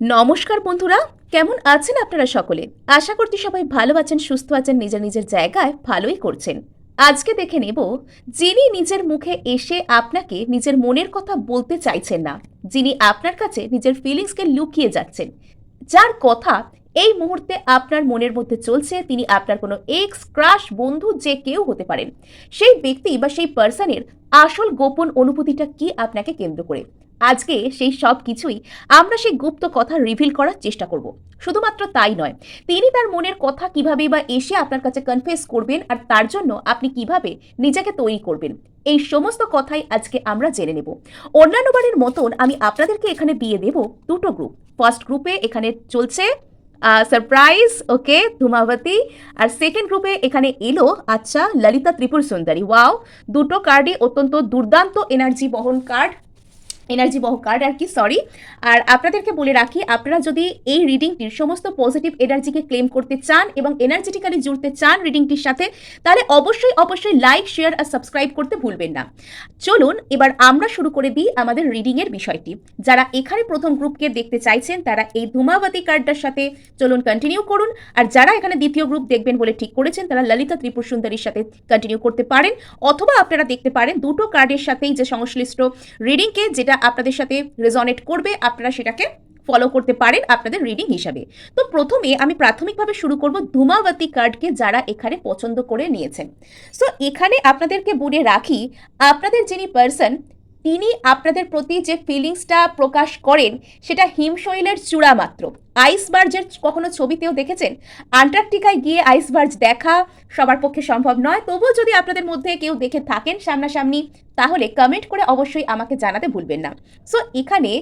নমস্কার বন্ধুরা, কেমন আছেন আপনারা সকলে? আশা করছি সবাই ভালো আছেন, সুস্থ আছেন, নিজের নিজের জায়গায় ভালোই করছেন। আজকে দেখে নেব, যিনি নিজের মুখে এসে আপনাকে নিজের মনের কথা বলতে চাইছেন না, যিনি আপনার কাছে নিজের ফিলিংসকে লুকিয়ে যাচ্ছেন। যার কথা এই মুহূর্তে আপনার মনের মধ্যে চলছে, তিনি আপনার কোনো এক্স ক্রাশ বন্ধু যে কেউ হতে পারেন। সেই ব্যক্তি বা সেই পার্সনের আসল গোপন অনুভূতিটা কি আপনাকে কেন্দ্র করে? আজকে সেই সব কিছুই আমরা সেই গুপ্ত কথা রিভিল করার চেষ্টা করব। শুধুমাত্র তাই নয়, তিনি তার মনের কথা কীভাবে বা এসে আপনার কাছে কনফেস করবেন আর তার জন্য আপনি কীভাবে নিজেকে তৈরি করবেন, এই সমস্ত কথাই আজকে আমরা জেনে নেব। অন্যান্য বারের মতন আমি আপনাদেরকে এখানে দিয়ে দেব দুটো গ্রুপ ফার্স্ট গ্রুপে এখানে চলছে সারপ্রাইজ ওকে ধুমাবতী, আর সেকেন্ড গ্রুপে এখানে এলো আচ্ছা ললিতা ত্রিপুর সুন্দরী। ওয়াও দুটো কার্ডই অত্যন্ত দুর্দান্ত এনার্জি বহন কার্ড এনার্জি বহ কার্ড আর কি সরি আর আপনাদেরকে বলে রাখি, আপনারা যদি এই রিডিংটির সমস্ত পজিটিভ এনার্জিকে ক্লেম করতে চান এবং এনার্জেটিক্যালি জুড়তে চান রিডিংটির সাথে, তাহলে অবশ্যই অবশ্যই লাইক শেয়ার আর সাবস্ক্রাইব করতে ভুলবেন না। চলুন, এবার আমরা শুরু করে দিই আমাদের রিডিংয়ের বিষয়টি। যারা এখানে প্রথম গ্রুপকে দেখতে চাইছেন, তারা এই ধুমাবতী কার্ডটার সাথে চলুন কন্টিনিউ করুন। আর যারা এখানে দ্বিতীয় গ্রুপ দেখবেন বলে ঠিক করেছেন, তারা ললিতা ত্রিপুর সুন্দরীর সাথে কন্টিনিউ করতে পারেন। অথবা আপনারা দেখতে পারেন, দুটো কার্ডের সাথেই যে সংশ্লিষ্ট রিডিংকে যেটা আপনাদের সাথে রেজনেট করবে, আপনারা সেটাকে ফলো করতে পারেন আপনাদের রিডিং হিসাবে। তো প্রথমে আমি প্রাথমিকভাবে শুরু করব ধুমাবতী কার্ডকে যারা এখানে পছন্দ করে নিয়েছেন। সো এখানে আপনাদেরকে বলে রাখি, আপনাদের যিনি পার্সন তিনি আপনাদের প্রতি যে ফিলিংসটা প্রকাশ করেন, সেটা হিমশৈলের চূড়া মাত্র। আইসবার্জের কখনো ছবিতেও দেখেছেন? আন্টার্কটিকায় গিয়ে আইসবার্জ দেখা সবার পক্ষে সম্ভব নয়। তবুও যদি আপনাদের মধ্যে কেউ দেখে থাকেন সামনাসামনি, তাহলে কমেন্ট করে অবশ্যই আমাকে জানাতে ভুলবেন না। সো এখানে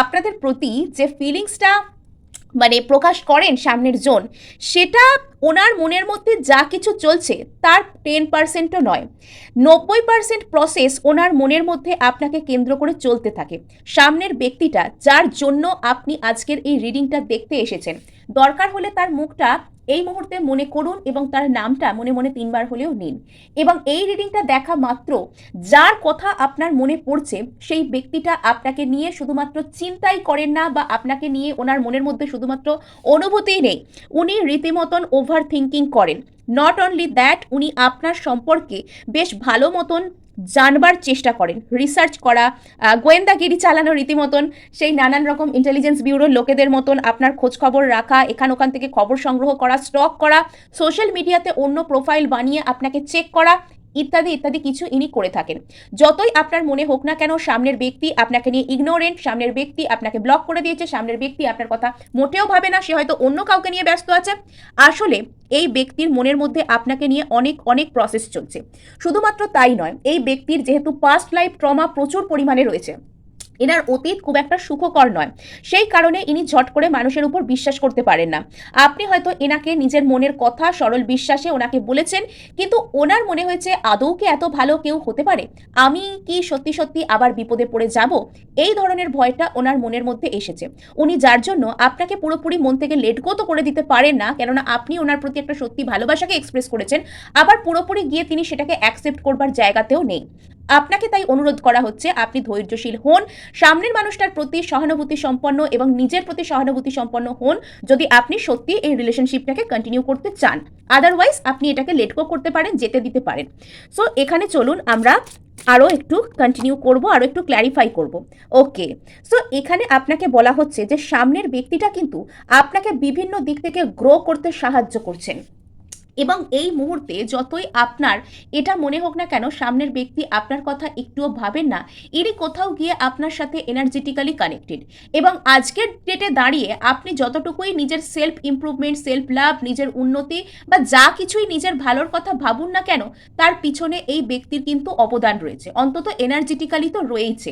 আপনাদের প্রতি যে ফিলিংসটা মানে প্রকাশ করেন সামনের জোন, সেটা ওনার মনের মধ্যে যা কিছু চলছে তার টেন পার্সেন্টও নয়। নব্বই পার্সেন্ট প্রসেস ওনার মনের মধ্যে আপনাকে কেন্দ্র করে চলতে থাকে। সামনের ব্যক্তিটা যার জন্য আপনি আজকের এই রিডিংটা দেখতে এসেছেন। দরকার হলে তার মুখটা এই মুহূর্তে মনে করুন এবং তার নামটা মনে মনে তিনবার হলেও নিন। এবং এই রিডিংটা দেখা মাত্র, যার কথা আপনার মনে পড়ছে, সেই ব্যক্তিটা আপনাকে নিয়ে শুধুমাত্র চিন্তাই করেন না বা আপনাকে নিয়ে ওনার মনের মধ্যে শুধুমাত্র অনুভূতিই নেই। উনি রীতিমতন ওভার থিঙ্কিং করেন। নট অনলি দ্যাট উনি আপনার সম্পর্কে বেশ ভালো মতন জানবার চেষ্টা করেন রিসার্চ করা গোয়েন্দাগিরি চালানো রীতিমতন, সেই নানান রকম ইন্টেলিজেন্স ব্যুরোর লোকেদের মতন আপনার খোঁজ খবর রাখা, এখান ওখান থেকে খবর সংগ্রহ করা স্টক করা সোশ্যাল মিডিয়াতে অন্য প্রোফাইল বানিয়ে আপনাকে চেক করা ইত্যাদি ইত্যাদি কিছু ইনি করে থাকেন। যতই আপনার মনে হোক না কেন, সামনের ব্যক্তি আপনাকে নিয়ে ইগনোরেন্ট সামনের ব্যক্তি আপনাকে ব্লক করে দিয়েছে, সামনের ব্যক্তি আপনার কথা মোটেও ভাবে না, সে হয়তো অন্য কাউকে নিয়ে ব্যস্ত আছে। আসলে এই ব্যক্তির মনের মধ্যে আপনাকে নিয়ে অনেক অনেক প্রসেস চলছে। শুধুমাত্র তাই নয়, এই ব্যক্তির যেহেতু পাস্ট লাইফ ট্রমা প্রচুর পরিমাণে রয়েছে। এনার অতীত খুব একটা সুখকর নয়। সেই কারণে ইনি ঝট করে মানুষের উপর বিশ্বাস করতে পারেন না। আপনি হয়তো এনাকে নিজের মনের কথা, সরল বিশ্বাসে ওনাকে বলেছেন, কিন্তু ওনার মনে হয়েছে আদৌ কি এত ভালো কেউ হতে পারে? আমি কি সত্যি সত্যি আবার বিপদে পড়ে যাব? এই ধরনের ভয়টা ওনার মনের মধ্যে এসেছে। উনি যার জন্য আপনাকে পুরোপুরি মন থেকে লেট গো তো করে দিতে পারেন না, কেননা আপনি ওনার প্রতি একটা সত্যি ভালোবাসাকে এক্সপ্রেস করেছেন, আবার পুরোপুরি গিয়ে তিনি সেটাকে অ্যাকসেপ্ট করবার জায়গাতেও নেই। আপনাকে তাই অনুরোধ করা হচ্ছে, আপনি ধৈর্যশীল হন। সামনের মানুষটার প্রতি সহানুভূতি সম্পন্ন এবং নিজের প্রতি সহানুভূতি সম্পন্ন হন যদি আপনি সত্যি এই রিলেশনশিপটাকে কন্টিনিউ করতে চান। আদারওয়াইজ আপনি এটাকে লেট গো করতে পারেন, যেতে দিতে পারেন। সো এখানে চলুন আমরা আরও একটু কন্টিনিউ করব আরও একটু ক্ল্যারিফাই করব। ওকে সো এখানে আপনাকে বলা হচ্ছে যে সামনের ব্যক্তিটা কিন্তু আপনাকে বিভিন্ন দিক থেকে গ্রো করতে সাহায্য করছেন। এবং এই মুহূর্তে যতই আপনার, এটা মনে হোক না কেন, সামনের ব্যক্তি আপনার কথা একটুও ভাবেন না এরই কোথাও গিয়ে আপনার সাথে এনার্জেটিক্যালি কানেক্টেড এবং আজকের ডেটে দাঁড়িয়ে আপনি যতটুকুই নিজের সেলফ ইমপ্রুভমেন্ট সেলফ লাভ নিজের উন্নতি বা যা কিছুই নিজের ভালোর কথা ভাবুন না কেন, তার পিছনে এই ব্যক্তির কিন্তু অবদান রয়েছে। অন্তত এনার্জেটিক্যালি তো রয়েইছে।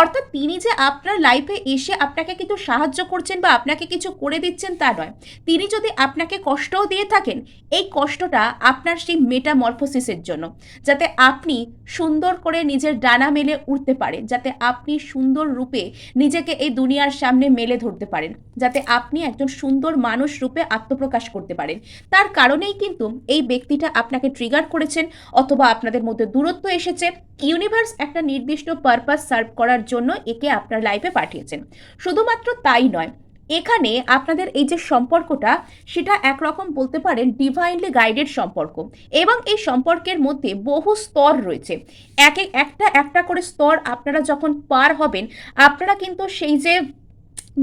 অর্থাৎ তিনি যে আপনার লাইফে এসে আপনাকে কিন্তু সাহায্য করছেন বা আপনাকে কিছু করে দিচ্ছেন তা নয়। তিনি যদি আপনাকে কষ্টও দিয়ে থাকেন, এই কষ্টটা আপনার সেই মেটামরফোসিসের জন্য। যাতে আপনি সুন্দর করে নিজের ডানা মেলে উঠতে পারেন, যাতে আপনি সুন্দর রূপে নিজেকে এই দুনিয়ার সামনে মেলে ধরতে পারেন, যাতে আপনি একজন সুন্দর মানুষ রূপে আত্মপ্রকাশ করতে পারেন। তার কারণেই কিন্তু এই ব্যক্তিটা আপনাকে ট্রিগার করেছেন অথবা আপনাদের মধ্যে দূরত্ব এসেছে। ইউনিভার্স একটা নির্দিষ্ট পারপাস সার্ভ করার জন্য একে আপনার লাইফে পাঠিয়েছেন। শুধুমাত্র তাই নয় এখানে আপনাদের এই যে সম্পর্কটা, সেটা একরকম বলতে পারেন ডিভাইনলি গাইডেড সম্পর্ক এবং এই সম্পর্কের মধ্যে বহু স্তর রয়েছে। এক এক- একটা একটা করে স্তর আপনারা যখন পার হবেন, আপনারা কিন্তু সেই যে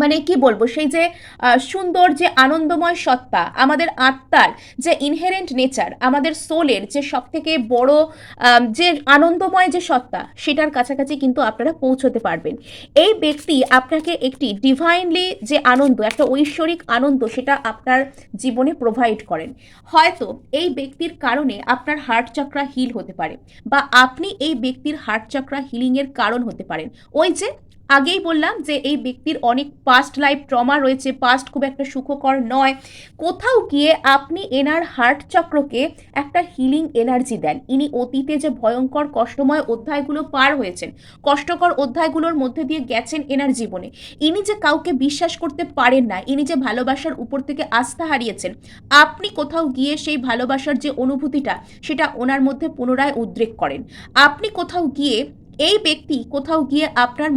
মানে কি বলব, সেই যে সুন্দর যে আনন্দময় সত্তা, আমাদের আত্মার যে ইনহেরেন্ট নেচার আমাদের সোলের যে সব থেকে বড় যে আনন্দময় যে সত্তা, সেটার কাছাকাছি কিন্তু আপনারা পৌঁছতে পারবেন। এই ব্যক্তি আপনাকে একটি ডিভাইনলি যে আনন্দ, একটা ঐশ্বরিক আনন্দ, সেটা আপনার জীবনে প্রোভাইড করেন। হয়তো এই ব্যক্তির কারণে আপনার হার্ট চক্রা হিল হতে পারে, বা আপনি এই ব্যক্তির হার্ট চক্রা হিলিংয়ের কারণ হতে পারেন। ওই যে আগেই বললাম যে এই ব্যক্তির অনেক পাস্ট লাইফ ট্রমা রয়েছে পাস্ট খুব একটা সুখকর নয়। কোথাও গিয়ে আপনি এনার হার্ট চক্রকে একটা হিলিং এনার্জি দেন। ইনি অতীতে যে ভয়ঙ্কর কষ্টময় অধ্যায়গুলো পার হয়েছেন, কষ্টকর অধ্যায়গুলোর মধ্যে দিয়ে গেছেন এনার জীবনে। ইনি যে কাউকে বিশ্বাস করতে পারেন না, ইনি যে ভালোবাসার উপর থেকে আস্থা হারিয়েছেন, আপনি কোথাও গিয়ে সেই ভালোবাসার যে অনুভূতিটা, সেটা ওনার মধ্যে পুনরায় উদ্রেক করেন। আপনি কোথাও গিয়ে এই ব্যক্তি কোথাও গিয়ে আপনার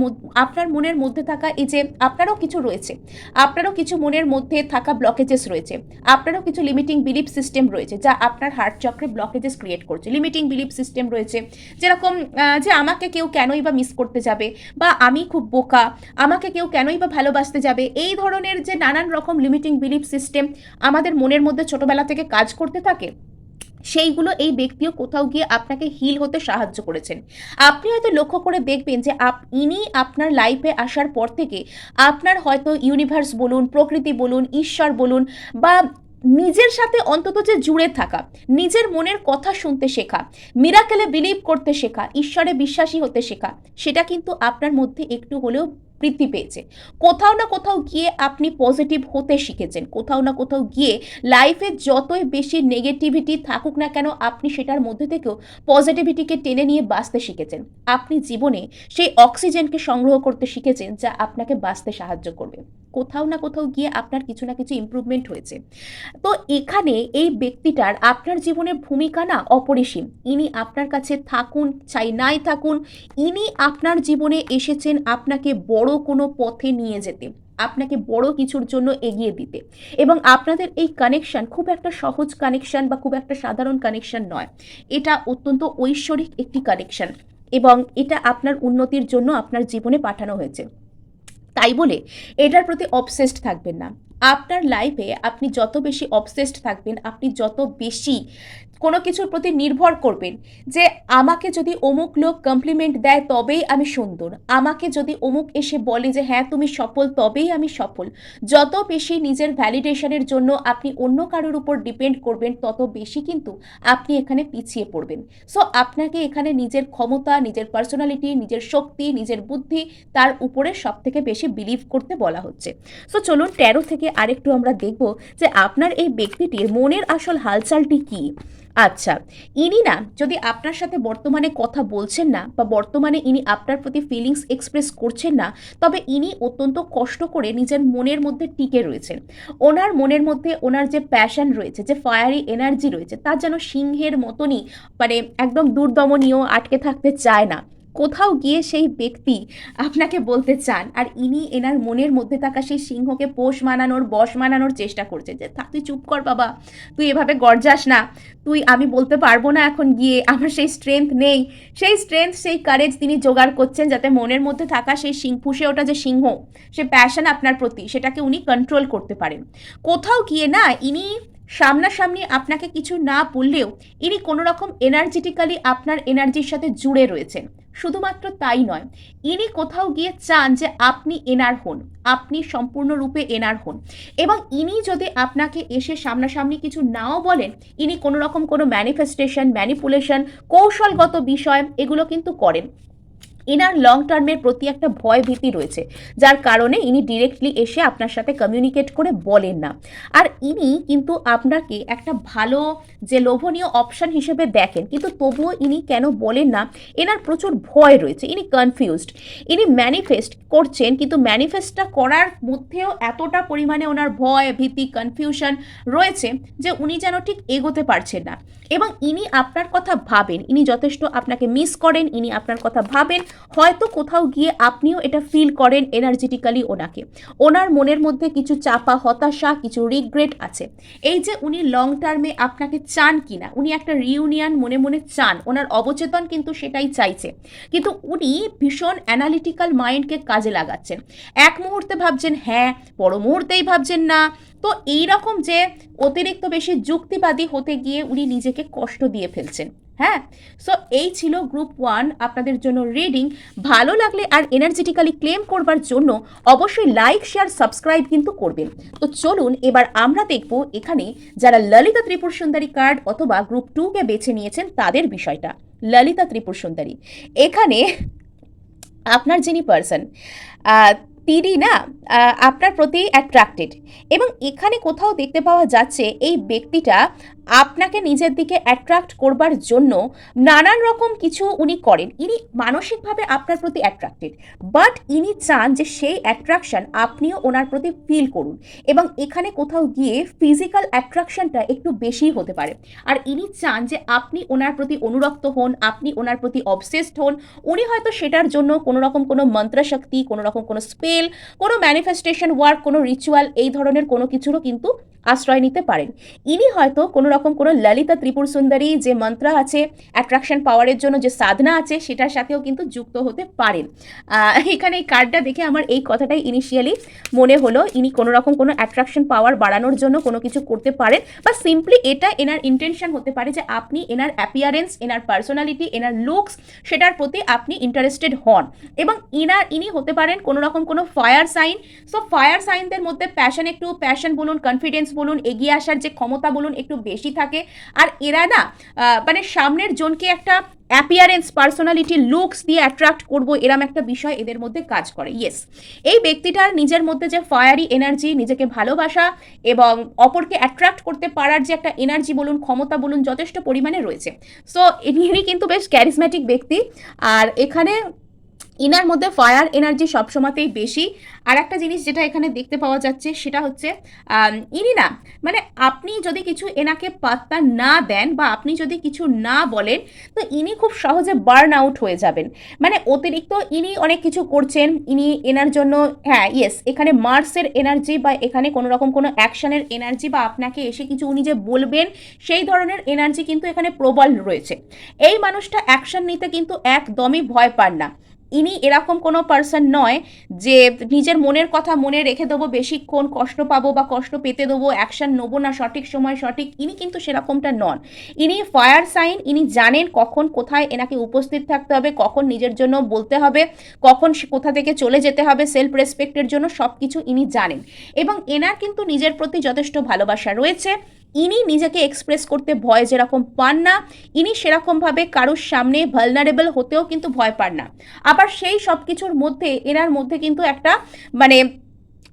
আপনার মনের মধ্যে থাকা এই যে আপনারও কিছু রয়েছে, আপনারও কিছু মনের মধ্যে থাকা ব্লকেজেস রয়েছে, আপনারও কিছু লিমিটিং বিলিফ সিস্টেম রয়েছে যা আপনার হার্ট চক্রে ব্লকেজেস ক্রিয়েট করছে। লিমিটিং বিলিফ সিস্টেম রয়েছে, যেরকম যে আমাকে কেউ কেনই বা মিস করতে যাবে বা আমি খুব বোকা, আমাকে কেউ কেনই বা ভালোবাসতে যাবে, এই ধরনের যে নানান রকম লিমিটিং বিলিফ সিস্টেম আমাদের মনের মধ্যে ছোটবেলা থেকে কাজ করতে থাকে সেইগুলো এই ব্যক্তিও কোথাও গিয়ে আপনাকে হিল হতে সাহায্য করেছেন। আপনি হয়তো লক্ষ্য করে দেখবেন যে আপ, ইনি আপনার লাইফে আসার পর থেকে আপনার হয়তো ইউনিভার্স বলুন, প্রকৃতি বলুন, ঈশ্বর বলুন বা নিজের সাথে অন্তত যে জুড়ে থাকা, নিজের মনের কথা শুনতে শেখা মিরাকেলে বিলিভ করতে শেখা, ঈশ্বরে বিশ্বাসী হতে শেখা, সেটা কিন্তু আপনার মধ্যে একটু হলেও বৃদ্ধি পেয়েছে। কোথাও না কোথাও গিয়ে আপনি পজিটিভ হতে শিখেছেন। কোথাও না কোথাও গিয়ে লাইফে যতই বেশি নেগেটিভিটি থাকুক না কেন, আপনি সেটার মধ্যে থেকেও পজিটিভিটিকে টেনে নিয়ে বাঁচতে শিখেছেন। আপনি জীবনে সেই অক্সিজেনকে সংগ্রহ করতে শিখেছেন, যা আপনাকে বাঁচতে সাহায্য করবে। কোথাও না কোথাও গিয়ে আপনার কিছু না কিছু ইমপ্রুভমেন্ট হয়েছে। তো এখানে এই ব্যক্তিটার আপনার জীবনের ভূমিকা না অপরিসীম। ইনি আপনার কাছে থাকুন, চাই নাই থাকুন, ইনি আপনার জীবনে এসেছেন, আপনাকে বড় কোনো পথে নিয়ে যেতে, আপনাকে বড় কিছুর জন্য এগিয়ে দিতে। এবং আপনাদের এই কানেকশান খুব একটা সহজ কানেকশান বা খুব একটা সাধারণ কানেকশান নয়। এটা অত্যন্ত ঐশ্বরিক একটি কানেকশান এবং এটা আপনার উন্নতির জন্য আপনার জীবনে পাঠানো হয়েছে। তাই বলে এটার প্রতি অবসেসড থাকবেন না। আপনার লাইফে আপনি যত বেশি অবসেসড থাকবেন, আপনি যত বেশি কোনো কিছুর প্রতি নির্ভর করবেন, যে আমাকে যদি অমুক লোক কমপ্লিমেন্ট দেয় তবেই আমি সুন্দর। আমাকে যদি অমুক এসে বলে যে হ্যাঁ তুমি সফল তবেই আমি সফল। যত বেশি নিজের ভ্যালিডেশনের জন্য আপনি অন্য কারোর উপর ডিপেন্ড করবেন, তত বেশি কিন্তু আপনি এখানে পিছিয়ে পড়বেন। সো আপনাকে এখানে নিজের ক্ষমতা, নিজের পার্সোনালিটি নিজের শক্তি, নিজের বুদ্ধি তার উপরে সব থেকে বেশি বিলিভ করতে বলা হচ্ছে। সো চলুন তেরো থেকে আরেকটু আমরা দেখব যে আপনার এই ব্যক্তিটির মনের আসল হালচালটি কি। আচ্ছা ইনি না, যদি আপনার সাথে বর্তমানে কথা বলছেন না বা বর্তমানে ইনি আপনার প্রতি ফিলিংস এক্সপ্রেস করছেন না, তবে ইনি অত্যন্ত কষ্ট করে নিজের মনের মধ্যে টিকে রয়েছেন। ওনার মনের মধ্যে ওনার যে প্যাশন রয়েছে, যে ফায়ারি এনার্জি রয়েছে, তা যেন সিংহের মতনই মানে একদম দুর্দমনীয়, আটকে থাকতে চায় না। কোথাও গিয়ে সেই ব্যক্তি আপনাকে বলতে চান আর ইনি এনার মনের মধ্যে থাকা সেই সিংহকে পোষ মানানোর, বশ মানানোর চেষ্টা করছে যে থাক তুই চুপ কর বাবা, তুই এভাবে গরজাস না। তুই, আমি বলতে পারব না এখন গিয়ে, আমার সেই স্ট্রেংথ নেই। সেই স্ট্রেংথ সেই কারেজ তিনি জোগাড় করছেন যাতে মনের মধ্যে থাকা সেই সিং ফুসে ওঠা যে সিংহ, সে প্যাশন আপনার প্রতি, সেটাকে উনি কন্ট্রোল করতে পারেন। কোথাও গিয়ে না, ইনি সামনাসামনি আপনাকে কিছু না বললেও ইনি কোনো রকম এনার্জেটিক্যালি আপনার এনার্জির সাথে জুড়ে রয়েছেন। শুধুমাত্র তাই নয়, ইনি কোথাও গিয়ে চান যে আপনি এনার হন, আপনি সম্পূর্ণরূপে এনার হন এবং ইনি যদি আপনাকে এসে সামনাসামনি কিছু নাও বলেন, ইনি কোনো রকম কোনো ম্যানিফেস্টেশন ম্যানিপুলেশন কৌশলগত বিষয় এগুলো কিন্তু করেন। এনার লং টার্মের প্রতি একটা ভয় ভীতি রয়েছে, যার কারণে ইনি ডিরেক্টলি এসে আপনার সাথে কমিউনিকেট করে বলেন না। আর ইনি কিন্তু আপনাকে একটা ভালো যে লোভনীয় অপশন হিসেবে দেখেন, কিন্তু তবুও ইনি কেন বলেন না, এনার প্রচুর ভয় রয়েছে, ইনি কনফিউজড ইনি ম্যানিফেস্ট করছেন, কিন্তু ম্যানিফেস্টটা করার মধ্যেও এতটা পরিমাণে ওনার ভয়, ভীতি কনফিউশন রয়েছে যে উনি যেন ঠিক এগোতে পারছেন না। এবং ইনি আপনার কথা ভাবেন, ইনি যথেষ্ট আপনাকে মিস করেন, ইনি আপনার কথা ভাবেন, হয়তো কোথাও গিয়ে আপনিও এটা ফিল করেন এনার্জেটিক্যালি ওনাকে। ওনার মনের মধ্যে কিছু চাপা, হতাশা, কিছু রিগ্রেট আছে। এই যে উনি লং টার্মে আপনাকে চান কিনা, উনি একটা রিউনিয়ন মনে মনে চান, ওনার অবচেতন কিন্তু সেটাই চাইছে। কিন্তু উনি ভীষণ অ্যানালিটিক্যাল মাইন্ডকে কাজে লাগাচ্ছেন। এক মুহূর্তে ভাবছেন হ্যাঁ পর মুহূর্তেই ভাবছেন না। তো এই রকম যে অতিরিক্ত বেশি যুক্তিবাদী হতে গিয়ে উনি নিজেকে কষ্ট দিয়ে ফেলছেন হ্যাঁ? সো এই ছিল গ্রুপ ওয়ান আপনাদের জন্য রিডিং ভালো লাগলে আর এনার্জেটিক্যালি ক্লেম করবার জন্য অবশ্যই লাইক শেয়ার সাবস্ক্রাইব কিন্তু করবেন। তো চলুন, এবার আমরা দেখব এখানে যারা ললিতা ত্রিপুর সুন্দরী কার্ড অথবা গ্রুপ টুকে বেছে নিয়েছেন তাদের বিষয়টা। ললিতা ত্রিপুর সুন্দরী। এখানে আপনার যিনি পার্সন তিনি না আপনার প্রতি অ্যাট্রাক্টেড এবং এখানে কোথাও দেখতে পাওয়া যাচ্ছে এই ব্যক্তিটা আপনাকে নিজের দিকে অ্যাট্রাক্ট করবার জন্য নানান রকম কিছু উনি করেন। ইনি মানসিকভাবে আপনার প্রতি অ্যাট্রাক্টেড বাট ইনি চান যে সেই অ্যাট্রাকশন আপনিও ওনার প্রতি ফিল করুন এবং এখানে কোথাও গিয়ে ফিজিক্যাল অ্যাট্রাকশনটা একটু বেশিই হতে পারে। আর ইনি চান যে আপনি ওনার প্রতি অনুরক্ত হন, আপনি ওনার প্রতি অবসেসড হন, উনি হয়তো সেটার জন্য কোনো রকম কোনো মন্ত্রশক্তি, কোনো রকম কোনো স্পেল কোনো ম্যানিফেস্টেশন ওয়ার্ক কোনো রিচুয়াল এই ধরনের কোনো কিছুরও কিন্তু আশ্রয় নিতে পারেন। ইনি হয়তো কোনো রকম কোনো ললিতা ত্রিপুর সুন্দরী যে মন্ত্র আছে অ্যাট্রাকশন পাওয়ারের জন্য যে সাধনা আছে, সেটার সাথেও কিন্তু যুক্ত হতে পারেন। এখানে এই কার্ডটা দেখে আমার এই কথাটাই ইনিশিয়ালি মনে হলো, ইনি কোনো রকম কোনো অ্যাট্রাকশন পাওয়ার বাড়ানোর জন্য কোনো কিছু করতে পারেন বা সিম্পলি এটা এনার ইন্টেনশন হতে পারে যে আপনি এনার অ্যাপিয়ারেন্স এনার পার্সোনালিটি এনার লুকস সেটার প্রতি আপনি ইন্টারেস্টেড হন এবং ইনার, ইনি হতে পারেন কোনো রকম কোনো ফায়ার সাইন সো ফায়ার সাইনদের মধ্যে প্যাশন একটু প্যাশন বলুন কনফিডেন্স বলুন, এগিয়ে আসার যে ক্ষমতা বলুন একটু বেশি থাকে। আর এরা না মানে সামনের জনকে একটা অ্যাপিয়ারেন্স পার্সোনালিটি লুকস দিয়ে অ্যাট্রাক্ট করব এরম একটা বিষয় এদের মধ্যে কাজ করে। ইয়েস এই ব্যক্তিটার নিজের মধ্যে যে ফায়ারি এনার্জি নিজেকে ভালোবাসা এবং অপরকে অ্যাট্রাক্ট করতে পারার যে একটা এনার্জি বলুন, ক্ষমতা বলুন যথেষ্ট পরিমাণে রয়েছে। সো ইনি কিন্তু বেশ ক্যারিসম্যাটিক ব্যক্তি। আর এখানে ইনার মধ্যে ফায়ার এনার্জি সবসময়তেই বেশি। আর একটা জিনিস যেটা এখানে দেখতে পাওয়া যাচ্ছে, সেটা হচ্ছে ইনি না মানে আপনি যদি কিছু এনাকে পাত্তা না দেন বা আপনি যদি কিছু না বলেন, তো ইনি খুব সহজে বার্ন আউট হয়ে যাবেন। মানে অতিরিক্ত ইনি অনেক কিছু করছেন, ইনি এনার জন্য হ্যাঁ ইয়েস এখানে মার্সের এনার্জি বা এখানে কোনো রকম কোনো অ্যাকশানের এনার্জি বা আপনাকে এসে কিছু উনি যে বলবেন, সেই ধরনের এনার্জি কিন্তু এখানে প্রবল রয়েছে। এই মানুষটা অ্যাকশন নিতে কিন্তু একদমই ভয় পান না। ইনি এরকম কোনো পার্সন নয় যে নিজের মনের কথা মনে রেখে দেবো বেশিক্ষণ কষ্ট পাবো বা কষ্ট পেতে দেবো অ্যাকশন নেব না, সঠিক সময় সঠিক। ইনি কিন্তু সেরকমটা নন। ইনি ফায়ার সাইন ইনি জানেন কখন কোথায় এনাকে উপস্থিত থাকতে হবে, কখন নিজের জন্য বলতে হবে, কখন কোথা থেকে চলে যেতে হবে সেলফ রেসপেক্টের জন্য সব কিছু ইনি জানেন। এবং এনার কিন্তু নিজের প্রতি যথেষ্ট ভালোবাসা রয়েছে। ইনি নিজেকে এক্সপ্রেস করতে ভয় যেরকম পান না, ইনি সেরকমভাবে কারোর সামনে ভালনারেবল হতেও কিন্তু ভয় পান না। আবার সেই সব কিছুর মধ্যে, এনার মধ্যে কিন্তু একটা মানে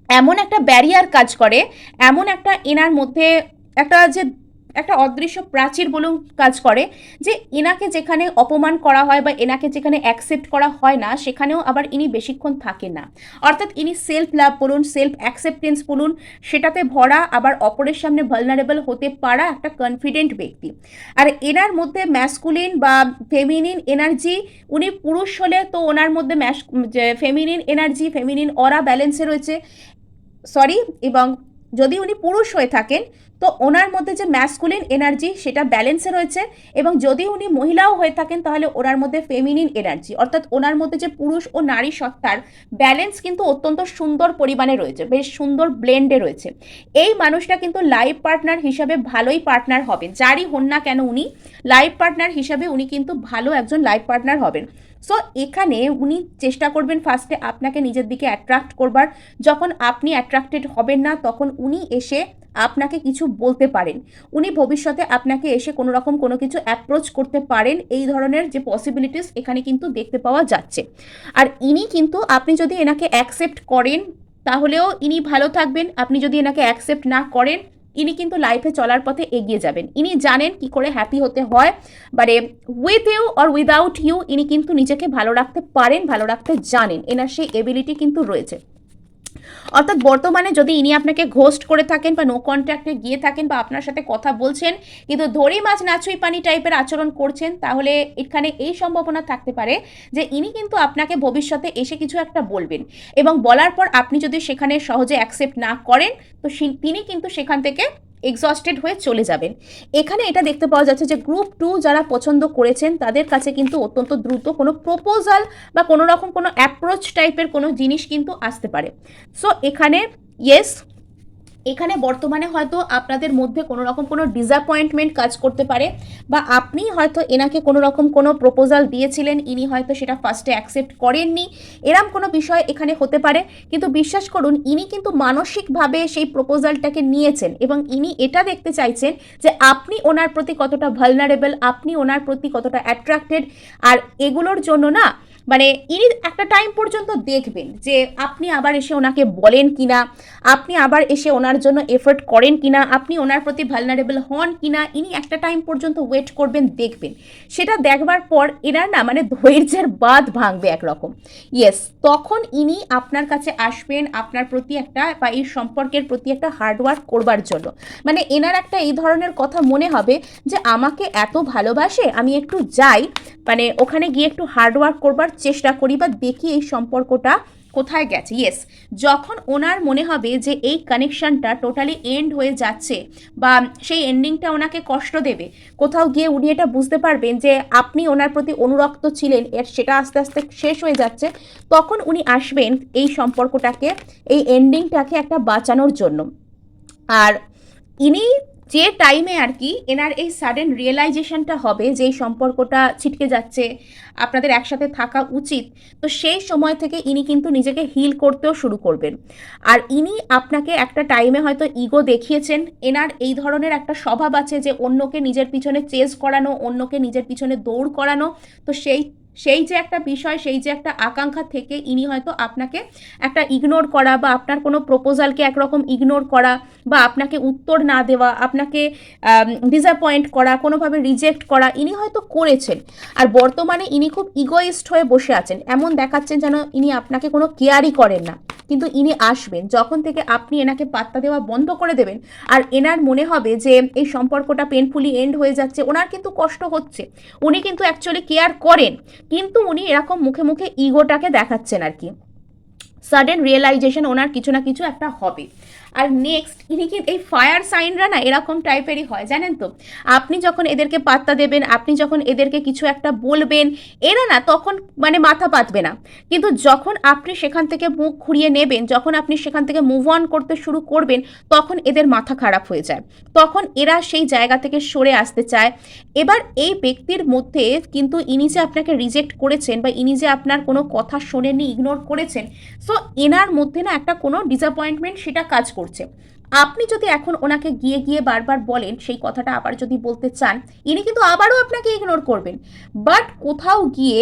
এমন একটা ব্যারিয়ার কাজ করে, এমন একটা এনার মধ্যে একটা যে একটা অদৃশ্য প্রাচীর বলুন কাজ করে যে এনাকে যেখানে অপমান করা হয় বা এনাকে যেখানে অ্যাকসেপ্ট করা হয় না, সেখানেও আবার ইনি বেশিক্ষণ থাকেন না। অর্থাৎ ইনি সেলফ লাভ বলুন সেলফ অ্যাকসেপ্টেন্স বলুন, সেটাতে ভরা, আবার অপরের সামনে ভালনারেবল হতে পারা একটা কনফিডেন্ট ব্যক্তি। আর এনার মধ্যে ম্যাসকুলিন বা ফেমিনিন এনার্জি উনি পুরুষ হলে তো ওনার মধ্যে ম্যাস ফেমিনিন এনার্জি ফেমিনিন অরা ব্যালেন্সে রয়েছে। সরি এবং যদি উনি পুরুষ হয়ে থাকেন তো ওনার মধ্যে যে ম্যাসকুলিন এনার্জি সেটা ব্যালেন্সে রয়েছে এবং যদি উনি মহিলাও হয়ে থাকেন তাহলে ওনার মধ্যে ফেমিনিন এনার্জি অর্থাৎ ওনার মধ্যে যে পুরুষ ও নারী সত্তার ব্যালেন্স কিন্তু অত্যন্ত সুন্দর পরিমাণে রয়েছে, বেশ সুন্দর ব্লেন্ডে রয়েছে। এই মানুষটা কিন্তু লাইফ পার্টনার হিসাবে ভালোই পার্টনার হবেন, যারই হন না কেন উনি লাইফ পার্টনার হিসাবে উনি কিন্তু ভালো একজন লাইফ পার্টনার হবেন। সো এখানে উনি চেষ্টা করবেন ফার্স্টে আপনাকে নিজের দিকে অ্যাট্রাক্ট করবার। যখন আপনি অ্যাট্রাক্টেড হবেন না, তখন উনি এসে আপনাকে কিছু বলতে পারেন। উনি ভবিষ্যতে আপনাকে এসে কোনো রকম কোনো কিছু অ্যাপ্রোচ করতে পারেন। এই ধরনের যে পসিবিলিটিস এখানে কিন্তু দেখতে পাওয়া যাচ্ছে। আর ইনি কিন্তু আপনি যদি এনাকে অ্যাকসেপ্ট করেন, তাহলেও ইনি ভালো থাকবেন। আপনি যদি এনাকে অ্যাকসেপ্ট না করেন ইনি কিন্তু লাইফে চলার পথে এগিয়ে যাবেন। ইনি জানেন কি করে হ্যাপি হতে হয় মানে with you or without you ইনি কিন্তু নিজেকে ভালো রাখতে পারেন, ভালো রাখতে জানেন। এনার সেই এবিলিটি কিন্তু রয়েছে। অর্থাৎ বর্তমানে যদি ইনি আপনাকে ঘোস্ট করে থাকেন বা নো কন্ট্যাক্টে গিয়ে থাকেন বা আপনার সাথে কথা বলছেন, কিন্তু ধরি মাছ নাচুই পানি টাইপের আচরণ করছেন, তাহলে এখানে এই সম্ভাবনা থাকতে পারে যে ইনি কিন্তু আপনাকে ভবিষ্যতে এসে কিছু একটা বলবেন। এবং বলার পর আপনি যদি সেখানে সহজে অ্যাকসেপ্ট না করেন, তো তিনি কিন্তু সেখান থেকে এক্সস্টেড হয়ে চলে যাবেন। এখানে এটা দেখতে পাওয়া যাচ্ছে যে গ্রুপ টু যারা পছন্দ করেছেন, তাদের কাছে কিন্তু অত্যন্ত দ্রুত কোনো প্রপোজাল বা কোনো রকম কোনো অ্যাপ্রোচ টাইপের কোনো জিনিস কিন্তু আসতে পারে। সো এখানে ইয়েস এখানে বর্তমানে হয়তো আপনাদের মধ্যে কোনো রকম কোনো ডিসঅ্যাপয়েন্টমেন্ট কাজ করতে পারে বা আপনি হয়তো এনাকে কোনো রকম কোনো প্রপোজাল দিয়েছিলেন, ইনি হয়তো সেটা ফার্স্টে অ্যাকসেপ্ট করেননি। এরম কোনো বিষয় এখানে হতে পারে। কিন্তু বিশ্বাস করুন, ইনি কিন্তু মানসিকভাবে সেই প্রপোজালটাকে নিয়েছেন এবং ইনি এটা দেখতে চাইছেন যে আপনি ওনার প্রতি কতটা ভালনারেবল আপনি ওনার প্রতি কতটা অ্যাট্রাক্টেড আর এগুলোর জন্য না মানে ইনি একটা টাইম পর্যন্ত দেখবেন যে আপনি আবার এসে ওনাকে বলেন কিনা, আপনি আবার এসে ওনার জন্য এফোর্ট করেন কিনা, আপনি ওনার প্রতি ভালনারেবল হন কিনা, ইনি একটা টাইম পর্যন্ত ওয়েট করবেন, দেখবেন। সেটা দেখবার পর এনার না মানে ধৈর্যের বাঁধ ভাঙবে একরকম। ইয়েস তখন ইনি আপনার কাছে আসবেন, আপনার প্রতি একটা বা এই সম্পর্কের প্রতি একটা হার্ডওয়ার্ক করবার জন্য। মানে এনার একটা এই ধরনের কথা মনে হবে যে আমাকে এত ভালোবাসে, আমি একটু যাই মানে ওখানে গিয়ে একটু হার্ডওয়ার্ক করবার চেষ্টা করি বা দেখি এই সম্পর্কটা কোথায় গেছে। ইয়েস যখন ওনার মনে হবে যে এই কানেকশনটা টোটালি এন্ড হয়ে যাচ্ছে বা সেই এন্ডিংটা ওনাকে কষ্ট দেবে, কোথাও গিয়ে উনি এটা বুঝতে পারবেন যে আপনি ওনার প্রতি অনুরক্ত ছিলেন, এর সেটা আস্তে আস্তে শেষ হয়ে যাচ্ছে, তখন উনি আসবেন এই সম্পর্কটাকে, এই এন্ডিংটাকে একটা বাঁচানোর জন্য। আর ইনি যে টাইমে আর কি এনার এই সাডেন রিয়েলাইজেশনটা হবে যে সম্পর্কটা ছিটকে যাচ্ছে, আপনাদের একসাথে থাকা উচিত, তো সেই সময় থেকে ইনি কিন্তু নিজেকে হিল করতেও শুরু করবেন। আর ইনি আপনাকে একটা টাইমে হয়তো ইগো দেখিয়েছেন, এনার এই ধরনের একটা স্বভাব আছে যে অন্যকে নিজের পিছনে চেজ করানো, অন্যকে নিজের পিছনে দৌড় করানো, তো সেই সেই যে একটা বিষয়, সেই যে একটা আকাঙ্ক্ষা থেকে ইনি হয়তো আপনাকে একটা ইগনোর করা বা আপনার কোনো প্রপোজালকে একরকম ইগনোর করা বা আপনাকে উত্তর না দেওয়া, আপনাকে ডিসঅ্যাপয়েন্ট করা, কোনোভাবে রিজেক্ট করা ইনি হয়তো করেছেন। আর বর্তমানে ইনি খুব ইগোয়েস্ট হয়ে বসে আছেন। এমন দেখাচ্ছেন যেন ইনি আপনাকে কোনো কেয়ারই করেন না। কিন্তু ইনি আসবেন। যখন থেকে আপনি এনাকে পাত্তা দেওয়া বন্ধ করে দেবেন, আর এনার মনে হবে যে এই সম্পর্কটা পেনফুলি এন্ড হয়ে যাচ্ছে, ওনার কিন্তু কষ্ট হচ্ছে। উনি কিন্তু অ্যাকচুয়ালি কেয়ার করেন, কিন্তু উনি এরকম মুখে মুখে ইগোটাকে দেখাচ্ছেন আর কি। সাডেন রিয়েলাইজেশন ওনার কিছু না কিছু একটা হবে। আর নেক্সট ইনি কি এই ফায়ার সাইনরা না এরকম টাইপেরই হয়, জানেন তো? আপনি যখন এদেরকে পাত্তা দেবেন, আপনি যখন এদেরকে কিছু একটা বলবেন, এরা না তখন মানে মাথা পাতবে না। কিন্তু যখন আপনি সেখান থেকে মুখ ঘুরিয়ে নেবেন, যখন আপনি সেখান থেকে মুভ অন করতে শুরু করবেন, তখন এদের মাথা খারাপ হয়ে যায়। তখন এরা সেই জায়গা থেকে সরে আসতে চায়। এবার এই ব্যক্তির মধ্যে কিন্তু ইনি যে আপনাকে রিজেক্ট করেছেন বা ইনি যে আপনার কোনো কথা শোনেননি ইগনোর করেছেন সো এনার মধ্যে না একটা কোনো ডিসঅ্যাপয়েন্টমেন্ট সেটা কাজ করছে। আপনি যদি এখন ওনাকে গিয়ে গিয়ে বারবার বলেন, সেই কথাটা আবার যদি বলতে চান, ইনি কিন্তু আবারও আপনাকে ইগনোর করবেন। বাট কোথাও গিয়ে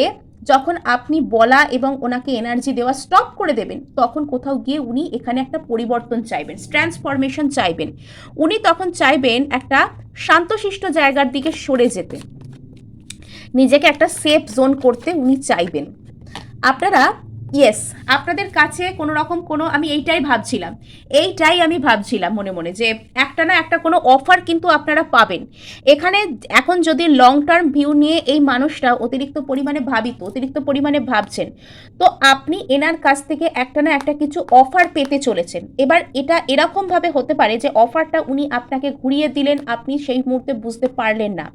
যখন আপনি বলা এবং ওনাকে এনার্জি দেওয়া স্টপ করে দেবেন, তখন কোথাও গিয়ে উনি এখানে একটা পরিবর্তন চাইবেন ট্রান্সফরমেশন চাইবেন। উনি তখন চাইবেন একটা শান্তশিষ্ট জায়গার দিকে সরে যেতে। নিজেকে একটা সেফ জোন করতে উনি চাইবেন। আপনারা ইয়েস আপনাদের কাছে কোনো রকম কোনো আমি এইটাই ভাবছিলাম। এইটাই আমি ভাবছিলাম মনে মনে যে একটা না একটা কোনো অফার কিন্তু আপনারা পাবেন। এখানে এখন যদি লং টার্ম ভিউ নিয়ে এই মানুষটা অতিরিক্ত পরিমাণে ভাবিত, অতিরিক্ত পরিমাণে ভাবছেন, তো আপনি এনার কাছ থেকে একটা না একটা কিছু অফার পেতে চলেছেন। এবার এটা এরকমভাবে হতে পারে যে অফারটা উনি আপনাকে ঘুরিয়ে দিলেন, আপনি সেই মুহূর্তে বুঝতে পারলেন না।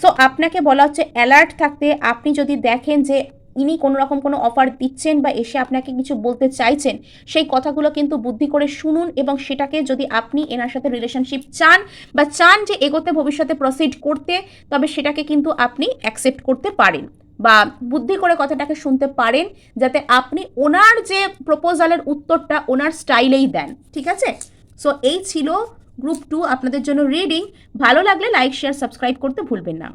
সো আপনাকে বলা হচ্ছে অ্যালার্ট থাকতে আপনি যদি দেখেন যে ইনি কোনো রকম কোনো অফার দিচ্ছেন বা এসে আপনাকে কিছু বলতে চাইছেন, সেই কথাগুলো কিন্তু বুদ্ধি করে শুনুন এবং সেটাকে যদি আপনি এনার সাথে রিলেশনশিপ চান বা চান যে এগোতে, ভবিষ্যতে প্রসিড করতে, তবে সেটাকে কিন্তু আপনি অ্যাকসেপ্ট করতে পারেন বা বুদ্ধি করে কথাটাকে শুনতে পারেন যাতে আপনি ওনার যে প্রপোজালের উত্তরটা ওনার স্টাইলেই দেন, ঠিক আছে? সো এই ছিল গ্রুপ টু আপনাদের জন্য রিডিং ভালো লাগলে লাইক শেয়ার সাবস্ক্রাইব করতে ভুলবেন না।